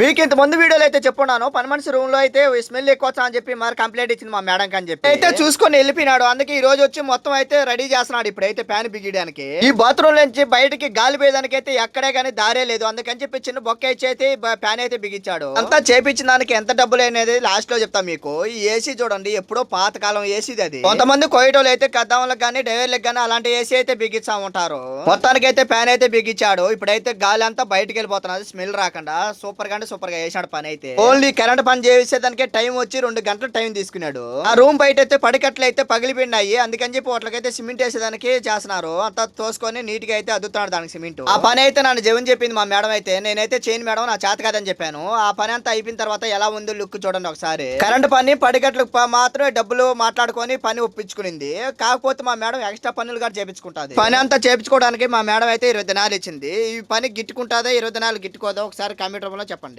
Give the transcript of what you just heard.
మీకు ఇంత ముందు వీడియోలో అయితే చెప్పున్నాను. పని మనిషి రూమ్లో అయితే స్మెల్ ఎక్కువ అని చెప్పి మరి కంప్లైంట్ ఇచ్చింది మా మేడం అని చెప్పి. అయితే చూసుకొని వెళ్ళిపోయినాడు. అందుకే ఈ రోజు వచ్చి మొత్తం అయితే రెడీ చేస్తున్నాడు ఇప్పుడైతే ఫ్యాన్ బిగియడానికి. ఈ బాత్రూమ్ నుంచి బయటికి గాలి పోయేదానికి అయితే ఎక్కడే కానీ దారే లేదు. అందుకని చెప్పి చిన్న బొక్క ఇచ్చి అయితే ఫ్యాన్ అయితే బిగించాడు. అంతా చేపించిన దానికి ఎంత డబ్బులు అనేది లాస్ట్లో చెప్తా మీకు. ఈ ఏసీ చూడండి ఎప్పుడో పాతకాలం ఏసీది అది. కొంతమంది కోయటోళ్ళు అయితే కద్దాములకు కానీ డ్రైవర్లకు కానీ అలాంటి ఏసీ అయితే బిగిస్తా ఉంటారు. మొత్తానికి అయితే ఫ్యాన్ అయితే బిగించాడు. ఇప్పుడైతే గాలి అంతా బయటకు వెళ్ళిపోతున్నది. స్మెల్ రాకుండా. సూపర్గా చేశాడు సూపర్గా చేశాడు పని అయితే. ఓన్లీ కరెంట్ పని చేసేదానికే టైం వచ్చి రెండు గంటలు టైం తీసుకున్నాడు. ఆ రూమ్ బయట అయితే పడికట్లు అయితే పగిలిపోయినాయి. అందుకని చెప్పి వాటికైతే సిమెంట్ వేసేదానికి చేస్తున్నారు. అంతా తోసుకొని నీట్గా అయితే అద్దుతున్నాడు దానికి సిమెంట్. ఆ పని అయితే నన్ను జవన్ చెప్పింది మా మేడం అయితే. నేనైతే చేయను మేడం నా చేత కాదని చెప్పాను. ఆ పని అంతా అయిపోయిన తర్వాత ఎలా ఉందో లుక్ చూడండి ఒకసారి. కరెంట్ పని పడికట్లకు మాత్రమే డబ్బులు మాట్లాడుకొని పని ఒప్పించుకునింది. కాకపోతే మా మేడం ఎక్స్ట్రా పనులు కూడా చేపించుకుంటుంది. పని అంతా చేపించుకోవడానికి మా మేడం అయితే ఇరవై దినాలు ఇచ్చింది. ఈ పని గిట్టుకుంటుందా ఇరవై దినాలు గిట్టుకోదా? ఒకసారి కామెంట్ రూపంలో చెప్పండి.